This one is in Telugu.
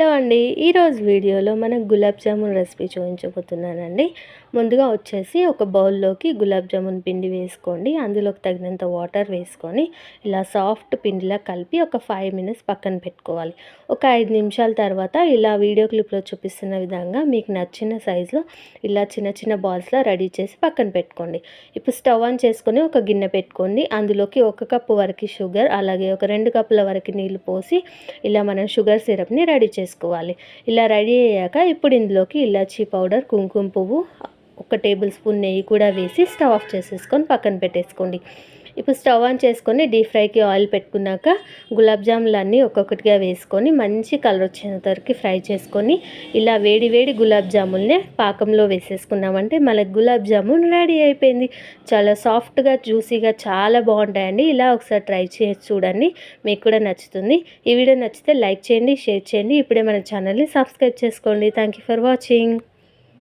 హలో అండి ఈరోజు వీడియోలో మనం గులాబ్ జామున్ రెసిపీ చూపించబోతున్నానండి. ముందుగా వచ్చేసి ఒక బౌల్లోకి గులాబ్ జామున్ పిండి వేసుకోండి. అందులోకి తగినంత వాటర్ వేసుకొని ఇలా సాఫ్ట్ పిండిలా కలిపి ఒక ఫైవ్ మినిట్స్ పక్కన పెట్టుకోవాలి. ఒక ఐదు నిమిషాల తర్వాత ఇలా వీడియో క్లిప్లో చూపిస్తున్న విధంగా మీకు నచ్చిన సైజులో ఇలా చిన్న చిన్న బాల్స్లో రెడీ చేసి పక్కన పెట్టుకోండి. ఇప్పుడు స్టవ్ ఆన్ చేసుకొని ఒక గిన్నె పెట్టుకోండి. అందులోకి ఒక కప్పు వరకు షుగర్ అలాగే ఒక రెండు కప్పుల వరకు నీళ్ళు పోసి ఇలా మనం షుగర్ సిరప్ని రెడీ చేసుకోవాలి ఇలా రెడీ అయ్యాక ఇప్పుడు ఇందులోకి ఇలాచీ పౌడర్ కుంకుమ పువ్వు ఒక టేబుల్ స్పూన్ నెయ్యి కూడా వేసి స్టవ్ ఆఫ్ చేసేసుకొని పక్కన పెట్టేసుకోండి. ఇప్పుడు స్టవ్ ఆన్ చేసుకొని డీప్ ఫ్రైకి ఆయిల్ పెట్టుకున్నాక గులాబ్ జాములు అన్నీ ఒక్కొక్కటిగా వేసుకొని మంచి కలర్ వచ్చేంత వరకు ఫ్రై చేసుకొని ఇలా వేడి వేడి గులాబ్ జాముల్ని పాకంలో వేసేసుకున్నామంటే మనకు గులాబ్ జామున్ రెడీ అయిపోయింది. చాలా సాఫ్ట్గా జ్యూసీగా చాలా బాగుంటాయండి. ఇలా ఒకసారి ట్రై చేసి చూడండి. మీకు కూడా నచ్చుతుంది. ఈ వీడియో నచ్చితే లైక్ చేయండి షేర్ చేయండి. ఇప్పుడే మన ఛానల్ని సబ్స్క్రైబ్ చేసుకోండి. Thank you for watching.